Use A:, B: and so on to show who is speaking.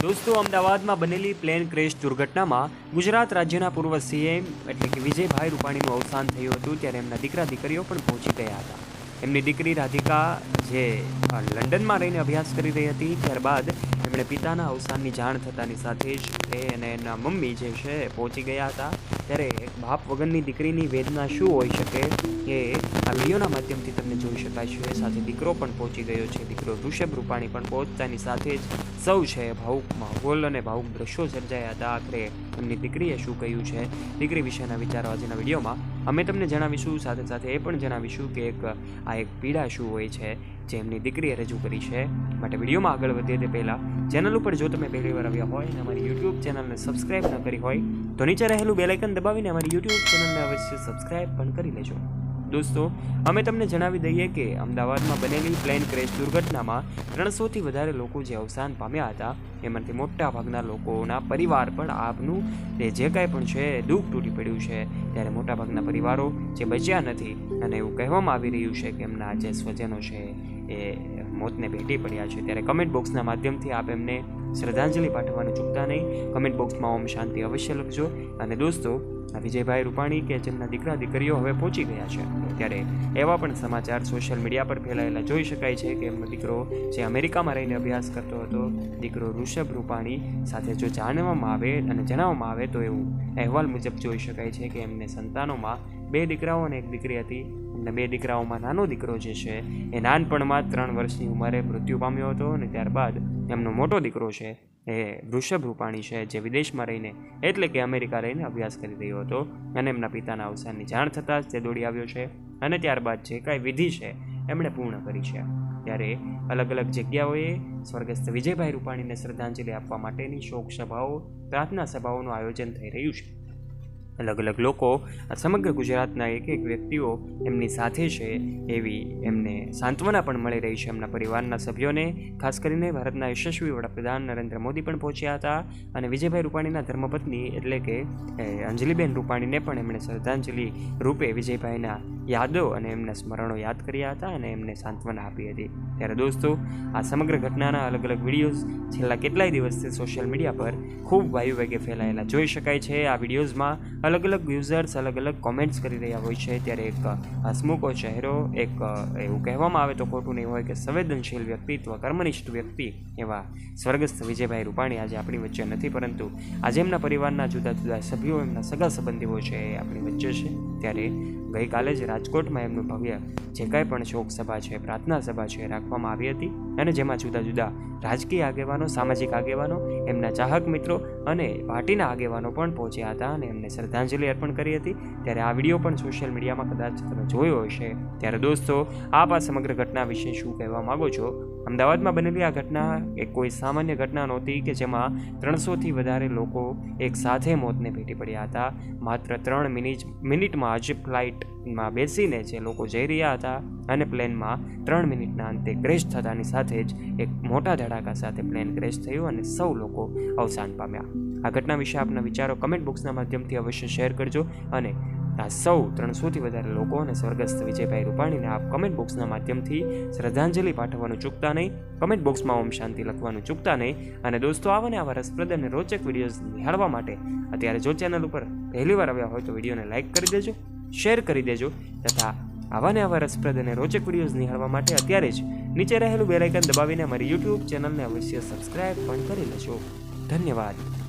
A: દોસ્તો, અમદાવાદમાં બનેલી પ્લેન ક્રેશ દુર્ઘટનામાં ગુજરાત રાજ્યના પૂર્વ સીએમ એટલે કે વિજયભાઈ રૂપાણીનું અવસાન થયું હતું ત્યારે એમના દીકરા દીકરીઓ પણ પહોંચી ગયા હતા. એમની દીકરી રાધિકા જે લંડનમાં રહીને અભ્યાસ કરી રહી હતી, ત્યારબાદ એમણે પિતાના અવસાનની જાણ થતાની સાથે જ એ અને એના મમ્મી જે છે પહોંચી ગયા હતા. ત્યારે એક બાપ વગરની દીકરીની વેદના શું હોઈ શકે એ આ વિડીયોના માધ્યમથી તમને જોઈ શકાય છે. સાથે દીકરો પણ પહોંચી ગયો છે. દીકરો ઋષભ રૂપાણી પણ પહોંચતાની સાથે જ સૌ છે ભાવુક માહોલ અને ભાવુક દ્રશ્યો સર્જાયા હતા. આખરે એમની દીકરીએ શું કહ્યું છે? દીકરી વિશેના વિચારો આજના વિડીયોમાં અમે તમને જણાવીશું, સાથે સાથે એ પણ જણાવીશું કે એક, આ એક પીડા શું હોય છે, જે એમની દીકરીએ રજૂ કરી છે. માટે વિડીયોમાં આગળ વધીએ તે પહેલાં, ચેનલ ઉપર જો તમે પહેલી વાર આવ્યા હોય અને અમારી યુટ્યુબ ચેનલને સબસ્ક્રાઈબ ન કરી હોય, તો નીચે રહેલું બેલાઇકન દબાવીને અમારી યુટ્યુબ ચેનલને અવશ્ય સબસ્ક્રાઈબ પણ કરી લેજો. દોસ્તો, અમે તમને જણાવી દઈએ કે અમદાવાદમાં બનેલી પ્લેન ક્રેશ દુર્ઘટનામાં ત્રણસોથી વધારે લોકો જે અવસાન પામ્યા હતા, એમાંથી મોટા ભાગના લોકોના પરિવાર પણ આપનું એ જે કાંઈ પણ છે, દુઃખ તૂટી પડ્યું છે. ત્યારે મોટાભાગના પરિવારો જે બચ્યા નથી અને એવું કહેવામાં આવી રહ્યું છે કે એમના જે સ્વજનો છે એ મોતને ભેટી પડ્યા છે. ત્યારે કમેન્ટ બોક્સના માધ્યમથી આપ એમને શ્રદ્ધાંજલિ પાઠવવાનું ચૂકતા નહીં. કમેન્ટ બોક્સમાં ઓમ શાંતિ અવશ્ય લખજો. અને દોસ્તો, આ વિજયભાઈ રૂપાણી કે જેમના દીકરા દીકરીઓ હવે પહોંચી ગયા છે. ત્યારે એવા પણ સમાચાર સોશિયલ મીડિયા પર ફેલાયેલા જોઈ શકાય છે કે એમનો દીકરો જે અમેરિકામાં રહીને અભ્યાસ કરતો હતો, દીકરો ઋષભ રૂપાણી સાથે જો જાણવામાં આવે અને જણાવવામાં આવે તો એવું અહેવાલ મુજબ જોઈ શકાય છે કે એમને સંતાનોમાં બે દીકરાઓ અને એક દીકરી હતી. અને બે દીકરાઓમાં નાનો દીકરો જે છે, એ નાનપણમાં ત્રણ વર્ષની ઉંમરે મૃત્યુ પામ્યો હતો અને ત્યારબાદ એમનો મોટો દીકરો છે, એ વૃષભ રૂપાણી છે, જે વિદેશમાં રહીને એટલે કે અમેરિકા રહીને અભ્યાસ કરી રહ્યો હતો અને એમના પિતાના અવસાનની જાણ થતાં જ તે દોડી આવ્યો છે અને ત્યારબાદ જે કાંઈ વિધિ છે, એમણે પૂર્ણ કરી છે. ત્યારે અલગ અલગ જગ્યાઓએ સ્વર્ગસ્થ વિજયભાઈ રૂપાણીને શ્રદ્ધાંજલિ આપવા માટેની શોક સભાઓ, પ્રાર્થના સભાઓનું આયોજન થઈ રહ્યું છે. અલગ અલગ લોકો સમગ્ર ગુજરાતના એક એક વ્યક્તિઓ એમની સાથે છે, એવી એમને સાંત્વના પણ મળી રહી છે એમના પરિવારના સભ્યોને. ખાસ કરીને ભારતના યશસ્વી વડાપ્રધાન નરેન્દ્ર મોદી પણ પહોંચ્યા હતા અને વિજયભાઈ રૂપાણીના ધર્મપત્ની એટલે કે અંજલિબેન રૂપાણીને પણ એમણે શ્રદ્ધાંજલિ રૂપે વિજયભાઈના યાદો અને એમના સ્મરણો યાદ કર્યા હતા અને એમને સાંત્વના આપી હતી. ત્યારે દોસ્તો, આ સમગ્ર ઘટનાના અલગ અલગ વિડીયોઝ છેલ્લા કેટલાય દિવસથી સોશિયલ મીડિયા પર ખૂબ વાયુ વેગે ફેલાયેલા જોઈ શકાય છે. આ વિડીયોઝમાં અલગ અલગ યુઝર્સ અલગ અલગ કોમેન્ટ્સ કરી રહ્યા હોય છે. ત્યારે એક હસમુખો ચહેરો, એક એવું કહેવામાં આવે તો ખોટું નહીં હોય કે સંવેદનશીલ વ્યક્તિત્વ કર્મનિષ્ઠ વ્યક્તિ એવા સ્વર્ગસ્થ વિજયભાઈ રૂપાણી આજે આપણી વચ્ચે નથી. પરંતુ આજે એમના પરિવારના જુદા જુદા સભ્યો, એમના સગા સંબંધીઓ છે એ આપણી વચ્ચે છે. ત્યારે ગઈકાલે જ રાજકોટમાં એમનું ભવ્ય જે કાંઈ પણ શોક સભા છે, પ્રાર્થના સભા છે રાખવામાં આવી હતી. અને જેમાં જુદા જુદા રાજકીય આગેવાનો, સામાજિક આગેવાનો, એમના ચાહક મિત્રો અને પાર્ટીના આગેવાનો પણ પહોંચ્યા હતા અને એમને શ્રદ્ધાંજલિ અર્પણ કરી હતી. ત્યારે આ વીડિયો પણ સોશિયલ મીડિયામાં કદાચ તમે જોયો હશે. ત્યારે દોસ્તો, આપ આ સમગ્ર ઘટના વિશે શું કહેવા માગો છો? અમદાવાદમાં બનેલી આ ઘટના એ કોઈ સામાન્ય ઘટના નહોતી કે જેમાં ત્રણસોથી વધારે લોકો એક સાથે મોતને ભેટી પડ્યા હતા. માત્ર ત્રણ મિનિટ મિનિટમાં જ ફ્લાઇટમાં બેસીને જે લોકો જઈ રહ્યા હતા અને પ્લેનમાં ત્રણ મિનિટના અંતે ક્રેશ થતાની સાથે જ એક મોટા ધડાકા સાથે પ્લેન ક્રેશ થયું અને સૌ લોકો અવસાન પામ્યા. આ ઘટના વિશે આપના વિચારો કમેન્ટ બોક્સના માધ્યમથી અવશ્ય શેર કરજો અને આ સૌ ત્રણસોથી વધારે લોકો અને સ્વર્ગસ્થ વિજયભાઈ રૂપાણીને આપ કમેન્ટ બોક્સના માધ્યમથી શ્રદ્ધાંજલિ પાઠવવાનું ચૂકતા નહીં, કમેન્ટ બોક્સમાં ઓમ શાંતિ લખવાનું ચૂકતા નહીં અને દોસ્તો આવા ને આવા રસપ્રદ અને રોચક વિડીયોઝ નિહાળવા માટે અત્યારે જો ચેનલ ઉપર પહેલી વાર આવ્યા હોય તો વિડીયોને લાઇક કરી દેજો, શેર કરી દેજો તથા આવા ને આવા રસપ્રદ અને રોચક વિડીયોઝ નિહાળવા માટે અત્યારે જ નીચે રહેલું બેલાઇકન દબાવીને અમારી યુટ્યુબ ચેનલને અવશ્ય સબસ્ક્રાઇબ પણ કરી લેજો. ધન્યવાદ.